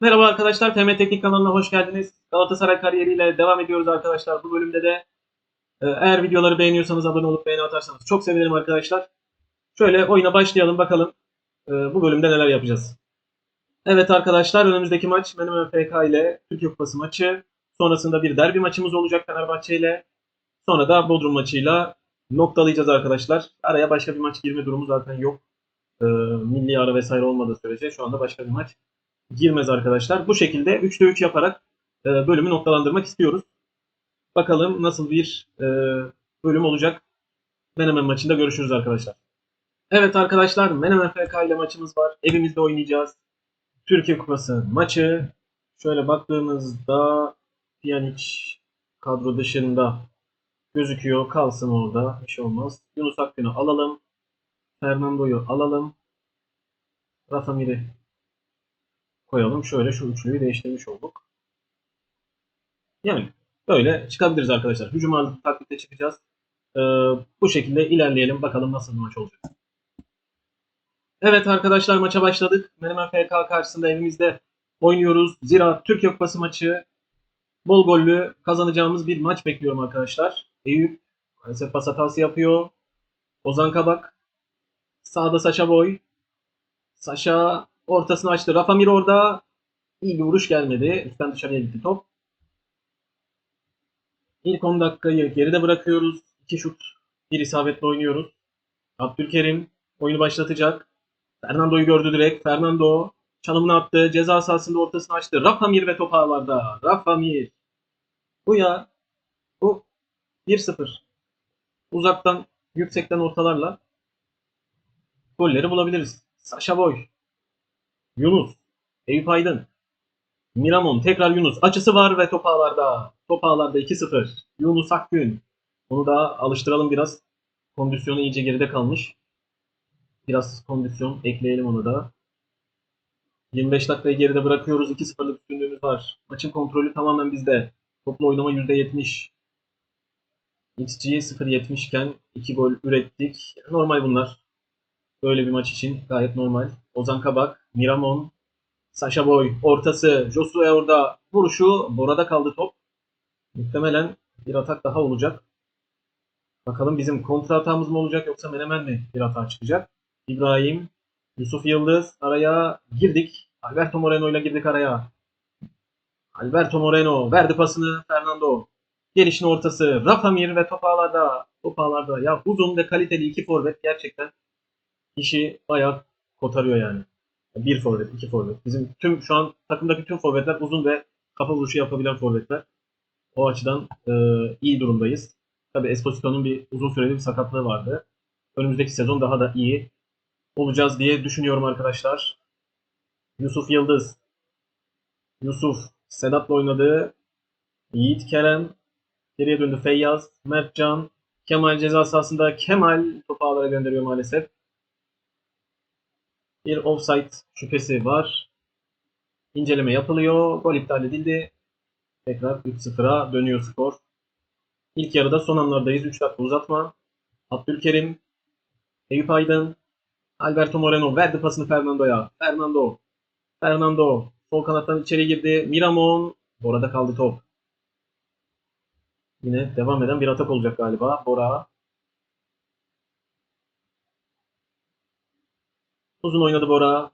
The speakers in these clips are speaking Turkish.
Merhaba arkadaşlar, TM Teknik kanalına hoş geldiniz. Galatasaray kariyeriyle devam ediyoruz arkadaşlar. Bu bölümde de e, eğer videoları beğeniyorsanız abone olup beğeni atarsanız çok sevinirim arkadaşlar. Şöyle oyuna başlayalım bakalım e, bu bölümde neler yapacağız. Evet arkadaşlar önümüzdeki maç Menemen FK ile Türkiye Kupası maçı. Sonrasında bir derbi maçımız olacak Fenerbahçe ile. Sonra da Bodrum maçıyla noktalayacağız arkadaşlar. Araya başka bir maç girme durumu zaten yok. E, milli ara vesaire olmadığı sürece şu anda başka bir maç girmez arkadaşlar. Bu şekilde 3'te 3 yaparak e, bölümü noktalandırmak istiyoruz. Bakalım nasıl bir e, bölüm olacak. Menemen maçında görüşürüz arkadaşlar. Evet arkadaşlar Menemen FK ile maçımız var. Evimizde oynayacağız. Türkiye Kupası maçı. Şöyle baktığımızda Pjanic kadro dışında gözüküyor. Kalsın orada. Bir şey olmaz. Yunus Akgün'ü alalım. Fernando'yu alalım. Rafa Mir'i koyalım. Şöyle şu üçlüyü değiştirmiş olduk. Yani böyle çıkabiliriz arkadaşlar. Hücum ağırlıklı taktikte çıkacağız. Ee, bu şekilde ilerleyelim. Bakalım nasıl bir maç olacak. Evet arkadaşlar maça başladık. Menemen FK karşısında evimizde oynuyoruz. Zira Türkiye Kupası maçı bol gollü kazanacağımız bir maç bekliyorum arkadaşlar. Eyüp maalesef pas hatası yapıyor. Ozan Kabak. Sağda Saşa Boy. Saşa ortasını açtı. Rafa Mir orada. İyi bir vuruş gelmedi. Üstten dışarıya gitti top. İlk 10 dakikayı geride bırakıyoruz. 2 şut, bir isabetle oynuyoruz. Abdülkerim oyunu başlatacak. Fernando'yu gördü direkt. Fernando çalımını attı. Ceza sahasında ortasını açtı. Rafa Mir ve top ağlarda. Rafa Mir. Bu ya. Bu 1-0. Uzaktan, yüksekten ortalarla golleri bulabiliriz. Saşa Boy. Yunus. Eyüp Aydın. Miramon. Tekrar Yunus. Açısı var ve top ağlarda. Top ağlarda 2-0. Yunus Akgün. Onu da alıştıralım biraz. Kondisyonu iyice geride kalmış. Biraz kondisyon ekleyelim onu da. 25 dakikayı geride bırakıyoruz. 2-0'lık üstünlüğümüz var. Maçın kontrolü tamamen bizde. Toplu oynama %70. XG 0.70 iken 2 gol ürettik. Normal bunlar. Böyle bir maç için gayet normal. Ozan Kabak, Miramon, Sasha Boy ortası. Josue orada vuruşu. Bora'da kaldı top. Muhtemelen bir atak daha olacak. Bakalım bizim kontra hatamız mı olacak yoksa Menemen mi bir hata çıkacak? İbrahim, Yusuf Yıldız araya girdik. Alberto Moreno ile girdik araya. Alberto Moreno verdi pasını Fernando. Gelişin ortası. Rafa Mir ve top ağlarda. Top ağlarda. Ya uzun ve kaliteli iki forvet gerçekten işi bayağı kotarıyor yani. Bir forvet, iki forvet. Bizim tüm şu an takımdaki tüm forvetler uzun ve kafa vuruşu yapabilen forvetler. O açıdan e, iyi durumdayız. Tabi Esposito'nun bir uzun süreli bir sakatlığı vardı. Önümüzdeki sezon daha da iyi olacağız diye düşünüyorum arkadaşlar. Yusuf Yıldız. Yusuf Sedat'la oynadı. Yiğit Kerem. Geriye döndü Feyyaz. Mertcan. Kemal ceza sahasında. Kemal topu ağlara gönderiyor maalesef. Bir offside şüphesi var. İnceleme yapılıyor. Gol iptal edildi. Tekrar 3-0'a dönüyor skor. İlk yarıda son anlardayız. 3 dakika uzatma. Abdülkerim, Eyüp Aydın, Alberto Moreno verdi pasını Fernando'ya. Fernando, Fernando sol kanattan içeri girdi. Miramon, Bora'da kaldı top. Yine devam eden bir atak olacak galiba. Bora. Uzun oynadı Bora.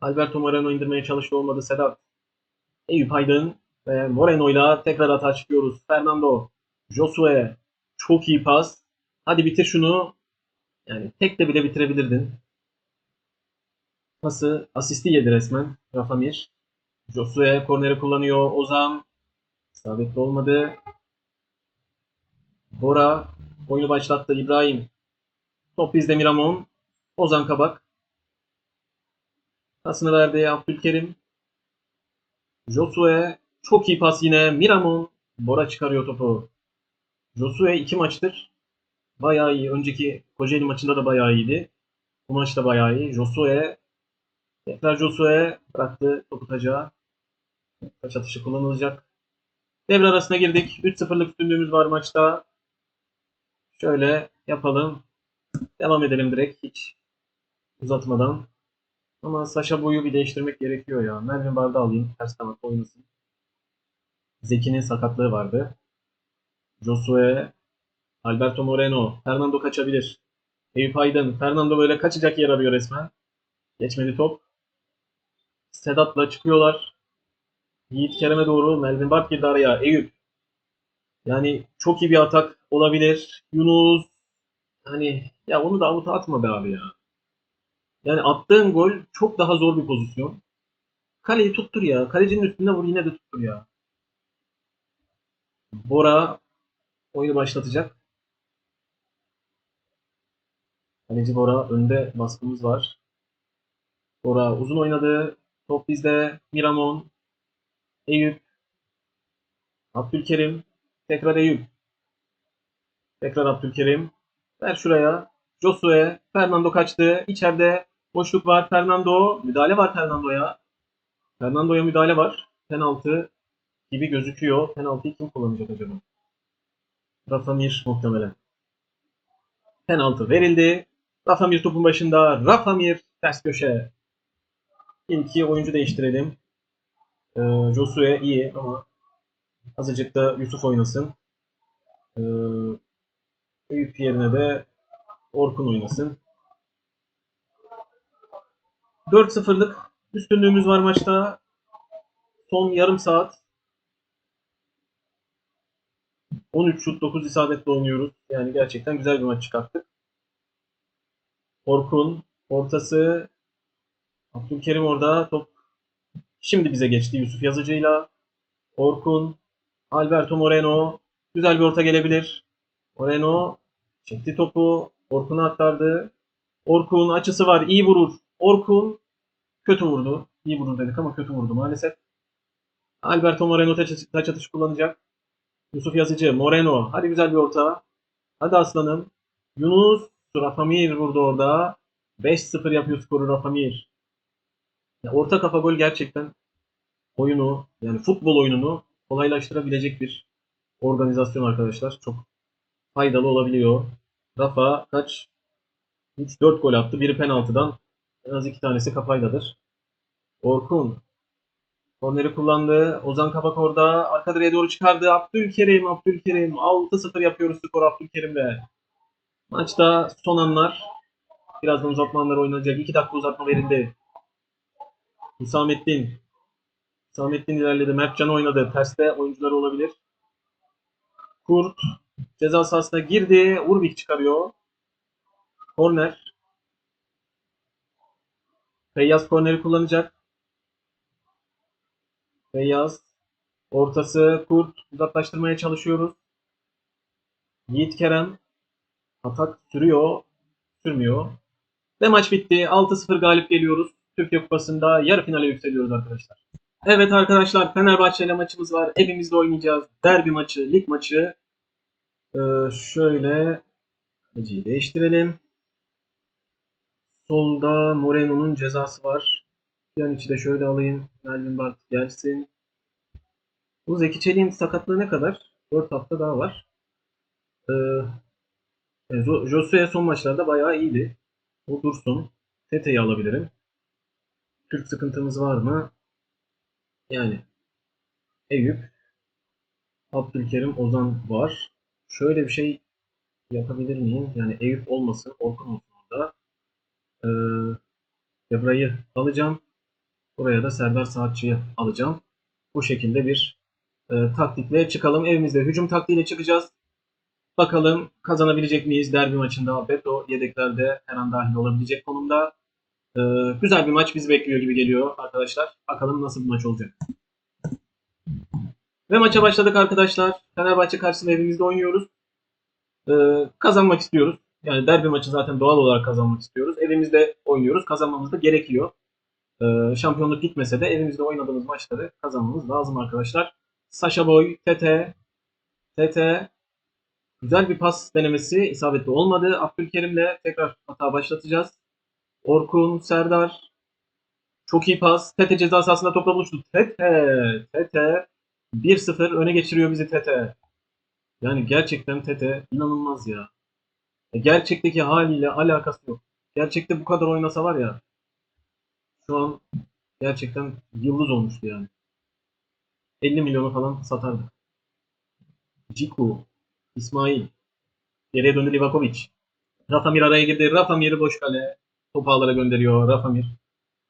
Alberto Moreno indirmeye çalıştı olmadı. Sedat. Eyüp Aydın ve Moreno tekrar atağa çıkıyoruz. Fernando. Josue. Çok iyi pas. Hadi bitir şunu. Yani tek de bile bitirebilirdin. Pası asisti yedi resmen. Rafa Mir. Josue korneri kullanıyor. Ozan. İsabetli olmadı. Bora. Oyunu başlattı. İbrahim. Top bizde Miramon. Ozan Kabak. Pasını verdi Abdülkerim. Josue. Çok iyi pas yine. Miramon. Bora çıkarıyor topu. Josue iki maçtır bayağı iyi. Önceki Kocaeli maçında da bayağı iyiydi. Bu maçta bayağı iyi. Josue tekrar Josue bıraktı topu tacağa. Taç atışı kullanılacak. Devre arasına girdik. 3-0'lık üstünlüğümüz var maçta. Şöyle yapalım. Devam edelim direkt hiç uzatmadan. Ama Sasha boyu bir değiştirmek gerekiyor ya. Melvin Bard'ı alayım. Ters kanatta oynasın. Zeki'nin sakatlığı vardı. Josue, Alberto Moreno, Fernando kaçabilir. Eyüp Aydın, Fernando böyle kaçacak yer arıyor resmen. Geçmedi top. Sedat'la çıkıyorlar. Yiğit Kerem'e doğru Melvin Bard girdi araya. Eyüp. Yani çok iyi bir atak olabilir. Yunus. Hani ya onu da avuta atma be abi ya. Yani attığın gol çok daha zor bir pozisyon. Kaleyi tuttur ya. Kalecinin üstünde vur yine de tuttur ya. Bora oyunu başlatacak. Kaleci Bora önde baskımız var. Bora uzun oynadı. Top bizde. Miramon. Eyüp. Abdülkerim. Tekrar Eyüp. Tekrar Abdülkerim. Ver şuraya. Josue. Fernando kaçtı. İçeride boşluk var. Fernando. Müdahale var Fernando'ya. Fernando'ya müdahale var. Penaltı gibi gözüküyor. Penaltıyı kim kullanacak acaba? Rafa Mir muhtemelen. Penaltı verildi. Rafa Mir topun başında. Rafa Mir ters köşe. İlki oyuncu değiştirelim. Ee, Josue iyi ama azıcık da Yusuf oynasın. Ee, Eyüp yerine de Orkun oynasın. 4-0'lık üstünlüğümüz var maçta. Son yarım saat 13 şut 9 isabetle oynuyoruz. Yani gerçekten güzel bir maç çıkarttık. Orkun ortası Abdülkerim orada top şimdi bize geçti Yusuf Yazıcı'yla. Orkun Alberto Moreno güzel bir orta gelebilir. Moreno çekti topu Orkun'a aktardı. Orkun açısı var iyi vurur. Orkun kötü vurdu. İyi vurur dedik ama kötü vurdu maalesef. Alberto Moreno taç, taç atışı kullanacak. Yusuf Yazıcı, Moreno. Hadi güzel bir orta. Hadi aslanım. Yunus, Rafamir vurdu orada. 5-0 yapıyor skoru Rafamir. Ya orta kafa gol gerçekten oyunu yani futbol oyununu kolaylaştırabilecek bir organizasyon arkadaşlar. Çok faydalı olabiliyor. Rafa kaç? 3-4 gol attı. Biri penaltıdan. En az iki tanesi kafayladır. Orkun. Korneri kullandı. Ozan Kabak orada. Arka doğru çıkardı. Abdülkerim, Abdülkerim. 6-0 yapıyoruz skor Abdülkerim'le. Maçta son anlar. Birazdan uzatma anları oynanacak. 2 dakika uzatma verildi. Hüsamettin. Hüsamettin ilerledi. Mertcan oynadı. Terste oyuncuları olabilir. Kurt. Ceza sahasına girdi. Urbik çıkarıyor. Korner. Feyyaz korneri kullanacak. Feyyaz. Ortası Kurt. Uzaklaştırmaya çalışıyoruz. Yiğit Kerem. Atak sürüyor. Sürmüyor. Ve maç bitti. 6-0 galip geliyoruz. Türkiye Kupası'nda yarı finale yükseliyoruz arkadaşlar. Evet arkadaşlar Fenerbahçe ile maçımız var. Evimizde oynayacağız. Derbi maçı, lig maçı. Ee, şöyle Hacı'yı değiştirelim. Solda Moreno'nun cezası var. Yan içi de şöyle alayım. Melvin Bart gelsin. Bu Zeki Çelik'in sakatlığı ne kadar? 4 hafta daha var. Ee, e, Josue son maçlarda bayağı iyiydi. O dursun. Tete'yi alabilirim. Türk sıkıntımız var mı? Yani Eyüp, Abdülkerim, Ozan var. Şöyle bir şey yapabilir miyim? Yani Eyüp olmasın, Orkun olsun Devra'yı alacağım. Buraya da Serdar Saatçı'yı alacağım. Bu şekilde bir e, taktikle çıkalım. Evimizde hücum taktiğiyle çıkacağız. Bakalım kazanabilecek miyiz derbi maçında? Beto yedeklerde her an dahil olabilecek konumda. Ee, güzel bir maç bizi bekliyor gibi geliyor arkadaşlar. Bakalım nasıl bir maç olacak. Ve maça başladık arkadaşlar. Fenerbahçe karşısında evimizde oynuyoruz. Ee, kazanmak istiyoruz. Yani derbi maçı zaten doğal olarak kazanmak istiyoruz. Evimizde oynuyoruz. Kazanmamız da gerekiyor. Ee, şampiyonluk gitmese de evimizde oynadığımız maçları kazanmamız lazım arkadaşlar. Sasha Boy, Tete, Tete güzel bir pas denemesi isabetli olmadı. Abdülkerim'le tekrar hata başlatacağız. Orkun, Serdar. Çok iyi pas. Tete ceza sahasında topla buluştu. Tete, Tete. 1-0 öne geçiriyor bizi Tete. Yani gerçekten Tete inanılmaz ya. E, Gerçekteki haliyle alakası yok. Gerçekte bu kadar oynasa var ya şu an gerçekten yıldız olmuştu yani. 50 milyonu falan satardı. Ciku, İsmail, geriye döndü Livakovic. Rafamir araya girdi. Rafamir boş kale. Topu ağlara gönderiyor Rafamir.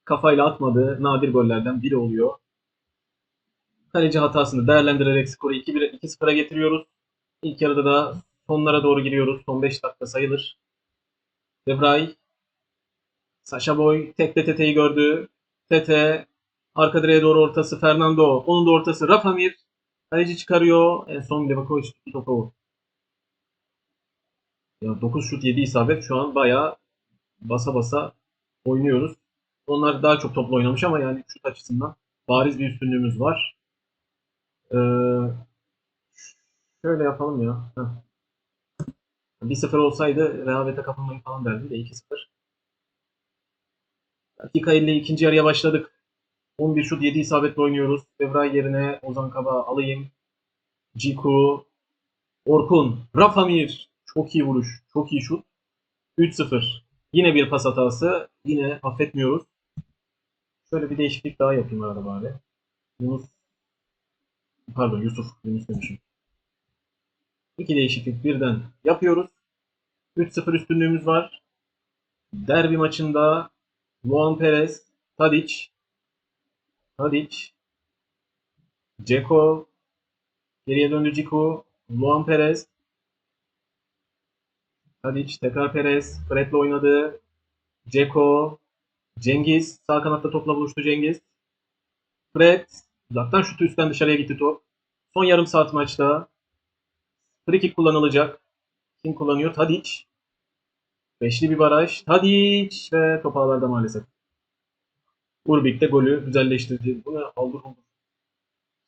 Kafayla atmadı. Nadir gollerden biri oluyor. Kaleci hatasını değerlendirerek skoru 2-1 2-0'a getiriyoruz. İlk yarıda da sonlara doğru giriyoruz. Son 5 dakika sayılır. Debray Sasha Boy tekle Tete'yi gördü. Tete arka direğe doğru ortası Fernando. Onun da ortası Rafamir. Kaleci çıkarıyor. En son Livakovic topu. Ya 9 şut 7 isabet şu an bayağı basa basa oynuyoruz. Onlar daha çok topla oynamış ama yani şut açısından bariz bir üstünlüğümüz var. Ee, şöyle yapalım ya. Heh. 1-0 olsaydı rehavete kapılmayı falan derdim de 2-0. Dakika 50 ikinci yarıya başladık. 11 şut 7 isabetle oynuyoruz. Devray yerine Ozan Kaba alayım. Ciku, Orkun, Rafamir. Çok iyi vuruş. Çok iyi şut. 3-0. Yine bir pas hatası. Yine affetmiyoruz. Şöyle bir değişiklik daha yapayım arada bari. Yunus Pardon Yusuf. Yunus demişim. İki değişiklik birden yapıyoruz. 3-0 üstünlüğümüz var. Derbi maçında Luan Perez, Tadic, Tadic, Ceko, geriye döndü Ciku, Luan Perez, Tadic, tekrar Perez, Fred'le oynadı, Ceko, Cengiz, sağ kanatta topla buluştu Cengiz, Fred, uzaktan şutu üstten dışarıya gitti top. Son yarım saat maçta free kick kullanılacak. Kim kullanıyor? Tadic. Beşli bir baraj. Tadic ve top ağlarda maalesef. Urbik de golü güzelleştirdi. Bu ne? Aldır.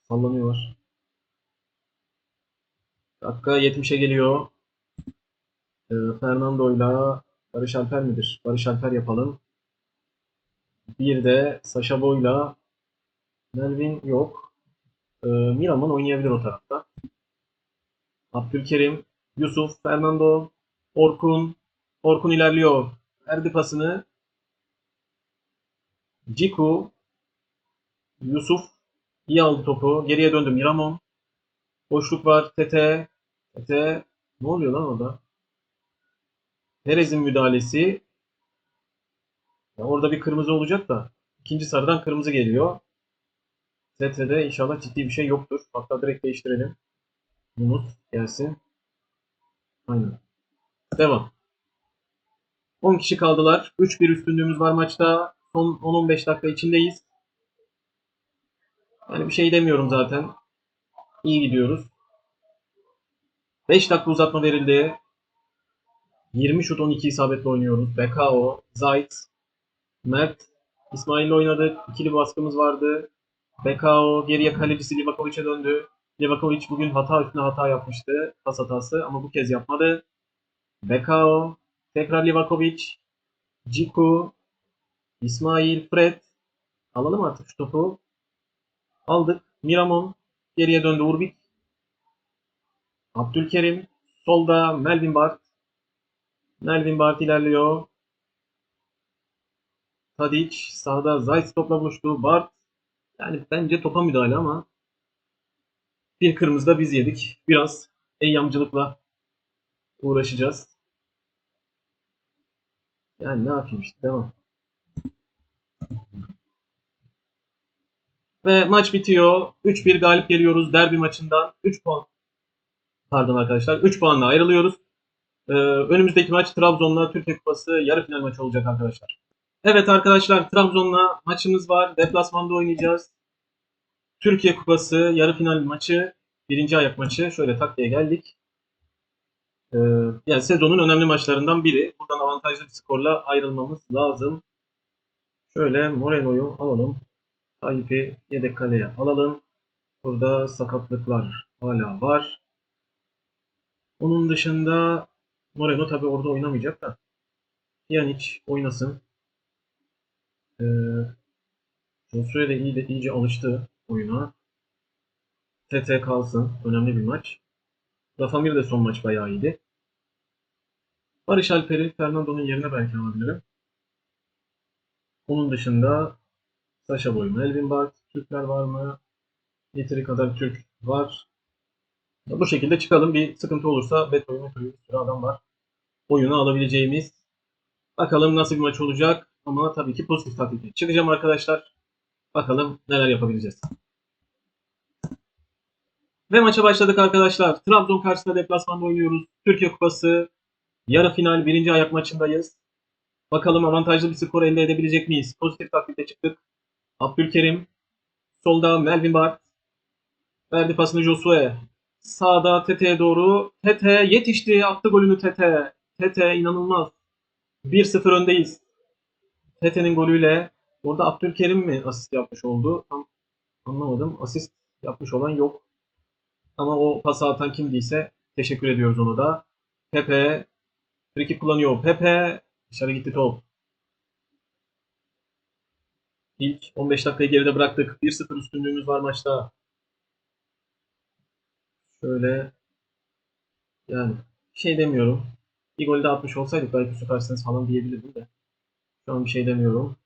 Sallanıyorlar. Dakika 70'e geliyor. Ee, Fernando'yla Barış Alper midir? Barış Alper yapalım. Bir de Sasha Boy'la Melvin yok. Ee, Miraman oynayabilir o tarafta. Abdülkerim, Yusuf, Fernando, Orkun. Orkun ilerliyor. Verdi pasını. Ciku, Yusuf iyi aldı topu. Geriye döndü Miramon. Boşluk var. Tete. Tete. Ne oluyor lan orada? Perez'in müdahalesi. Ya orada bir kırmızı olacak da. ikinci sarıdan kırmızı geliyor. Tete'de inşallah ciddi bir şey yoktur. Hatta direkt değiştirelim. Yunus gelsin. Aynen. Devam. 10 kişi kaldılar. 3-1 üstünlüğümüz var maçta. Son 10-15 dakika içindeyiz. Yani bir şey demiyorum zaten. İyi gidiyoruz. 5 dakika uzatma verildi. 20 şut 12 isabetle oynuyoruz. Bekao, Zayt, Mert, İsmail'le oynadık. İkili baskımız vardı. Bekao geriye kalecisi Livakovic'e döndü. Livakovic bugün hata üstüne hata yapmıştı. Pas hatası ama bu kez yapmadı. Bekao, tekrar Livakovic, Ciku, İsmail, Fred. Alalım artık şu topu. Aldık. Miramon geriye döndü Urbik. Abdülkerim. Solda Melvin Bart. Melvin Bart ilerliyor. Tadic. Sağda Zayt topla buluştu. Bart. Yani bence topa müdahale ama bir kırmızı da biz yedik. Biraz eyyamcılıkla uğraşacağız. Yani ne yapayım işte devam. Ve maç bitiyor. 3-1 galip geliyoruz derbi maçından. 3 puan. Pardon arkadaşlar. 3 puanla ayrılıyoruz. Ee, önümüzdeki maç Trabzon'la Türkiye Kupası yarı final maçı olacak arkadaşlar. Evet arkadaşlar Trabzon'la maçımız var. Deplasmanda oynayacağız. Türkiye Kupası yarı final maçı. Birinci ayak maçı. Şöyle taktiğe geldik. Ee, yani sezonun önemli maçlarından biri. Buradan avantajlı bir skorla ayrılmamız lazım. Şöyle Moreno'yu alalım. Tayyip'i yedek kaleye alalım. Burada sakatlıklar hala var. Onun dışında Moreno tabi orada oynamayacak da. Pjanic oynasın. Ee, iyi de iyice alıştı oyuna. TT kalsın. Önemli bir maç. Rafamir de son maç bayağı iyiydi. Barış Alper'i Fernando'nun yerine belki alabilirim. Onun dışında Sasha Boy, Melvin Bart, Türkler var mı? Yeteri kadar Türk var. Bu şekilde çıkalım. Bir sıkıntı olursa Beto'yu, Meto'yu bir adam var. Oyunu alabileceğimiz. Bakalım nasıl bir maç olacak. Ama tabii ki pozitif taktikle çıkacağım arkadaşlar. Bakalım neler yapabileceğiz. Ve maça başladık arkadaşlar. Trabzon karşısında deplasmanda oynuyoruz. Türkiye Kupası yarı final birinci ayak maçındayız. Bakalım avantajlı bir skor elde edebilecek miyiz? Pozitif taktikle çıktık. Abdülkerim. Solda Melvin Bart. Verdi pasını Josue. Sağda Tete'ye doğru. Tete yetişti. Attı golünü Tete. Tete inanılmaz. 1-0 öndeyiz. Tete'nin golüyle orada Abdülkerim mi asist yapmış oldu? Tam anlamadım. Asist yapmış olan yok. Ama o pası atan kimdiyse teşekkür ediyoruz ona da. Pepe friki kullanıyor. Pepe dışarı gitti top. İlk 15 dakikayı geride bıraktık. 1-0 üstünlüğümüz var maçta. Şöyle yani şey demiyorum. Bir golde atmış olsaydık belki süpersiniz falan diyebilirdim de. Şu an bir şey demiyorum.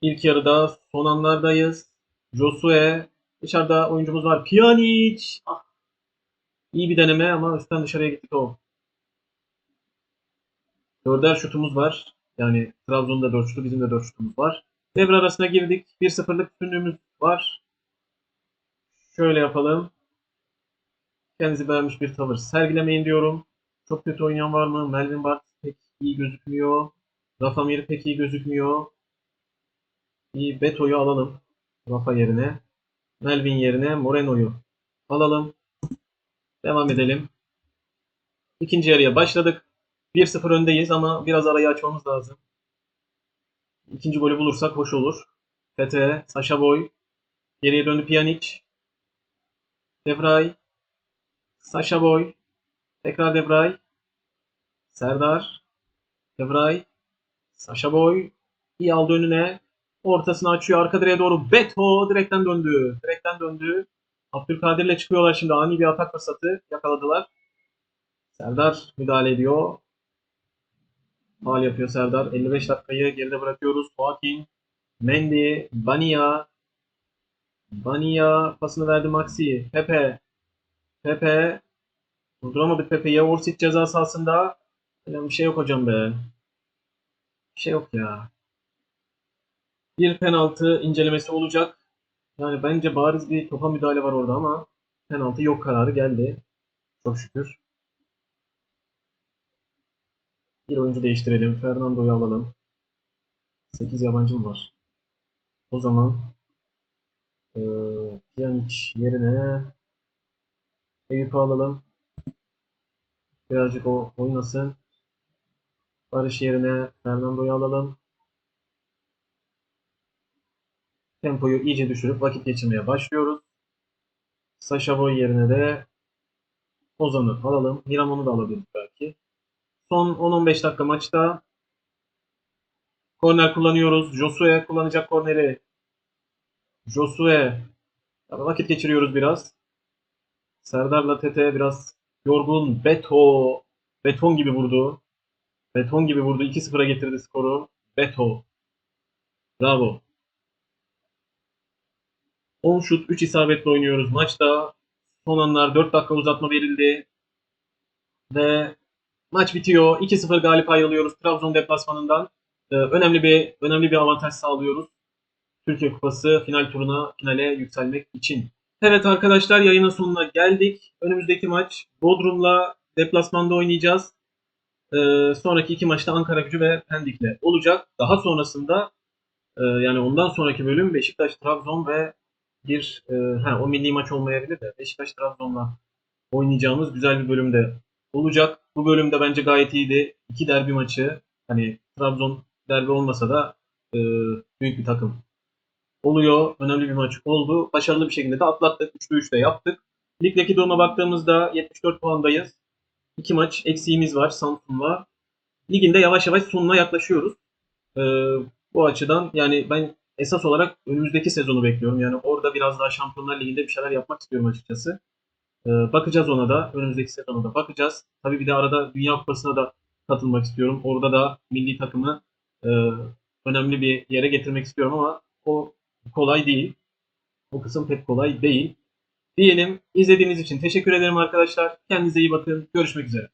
İlk yarıda son anlardayız. Josue dışarıda oyuncumuz var. Pjanic. Ah. İyi bir deneme ama üstten dışarıya gitti o. Dörder şutumuz var. Yani Trabzon'da 4 şutu, bizim de 4 şutumuz var. Devre arasına girdik. 1-0'lık üstünlüğümüz var. Şöyle yapalım. Kendinizi beğenmiş bir tavır sergilemeyin diyorum. Çok kötü oynayan var mı? Melvin Bart pek iyi gözükmüyor. Rafa Mir pek iyi gözükmüyor. İyi Beto'yu alalım. Rafa yerine. Melvin yerine Moreno'yu alalım. Devam edelim. İkinci yarıya başladık. 1-0 öndeyiz ama biraz arayı açmamız lazım. İkinci golü bulursak hoş olur. Tete, Sasha Boy. Geriye döndü Pjanic. Devray. Sasha Boy. Tekrar Devray. Serdar. Devray. Sasha Boy. İyi aldı önüne. Ortasını açıyor. Arka direğe doğru. Beto direkten döndü. Direkten döndü. Abdülkadir'le çıkıyorlar şimdi. Ani bir atak fırsatı yakaladılar. Serdar müdahale ediyor. Faal yapıyor Serdar. 55 dakikayı geride bırakıyoruz. Joaquin, Mendy, Bania. Bania pasını verdi Maxi. Pepe. Pepe. Durduramadık Pepe'yi. Orsic ceza sahasında. Yani bir şey yok hocam be. Bir şey yok ya. Bir penaltı incelemesi olacak. Yani bence bariz bir topa müdahale var orada ama penaltı yok kararı geldi. Çok şükür. Bir oyuncu değiştirelim. Fernando'yu alalım. 8 yabancı mı var? O zaman e, Pjanic yerine Eyüp'ü alalım. Birazcık o oynasın. Barış yerine Fernando'yu alalım. Tempoyu iyice düşürüp vakit geçirmeye başlıyoruz. Sasha Boy yerine de Ozan'ı alalım. Miramon'u da alabiliriz belki. Son 10-15 dakika maçta korner kullanıyoruz. Josue kullanacak korneri. Josue. Vakit geçiriyoruz biraz. Serdar'la Tete biraz yorgun. Beto. Beton gibi vurdu. Beton gibi vurdu. 2-0'a getirdi skoru. Beto. Bravo. 10 şut 3 isabetle oynuyoruz maçta. Son anlar 4 dakika uzatma verildi. Ve maç bitiyor. 2-0 galip ayrılıyoruz Trabzon deplasmanından. Ee, önemli bir önemli bir avantaj sağlıyoruz. Türkiye Kupası final turuna finale yükselmek için. Evet arkadaşlar yayının sonuna geldik. Önümüzdeki maç Bodrum'la deplasmanda oynayacağız. Ee, sonraki iki maçta Ankara Gücü ve Pendik'le olacak. Daha sonrasında e, yani ondan sonraki bölüm Beşiktaş, Trabzon ve bir e, ha, o milli maç olmayabilir de Beşiktaş Trabzon'la oynayacağımız güzel bir bölümde olacak. Bu bölümde bence gayet iyiydi. İki derbi maçı hani Trabzon derbi olmasa da e, büyük bir takım oluyor. Önemli bir maç oldu. Başarılı bir şekilde de atlattık. 3'te 3'te yaptık. Ligdeki duruma baktığımızda 74 puandayız. İki maç eksiğimiz var Samsun'la. Liginde yavaş yavaş sonuna yaklaşıyoruz. E, bu açıdan yani ben esas olarak önümüzdeki sezonu bekliyorum. Yani orada biraz daha Şampiyonlar Ligi'nde bir şeyler yapmak istiyorum açıkçası. Ee, bakacağız ona da. Önümüzdeki sezona da bakacağız. Tabii bir de arada Dünya Kupası'na da katılmak istiyorum. Orada da milli takımı e, önemli bir yere getirmek istiyorum ama o kolay değil. O kısım pek kolay değil. Diyelim izlediğiniz için teşekkür ederim arkadaşlar. Kendinize iyi bakın. Görüşmek üzere.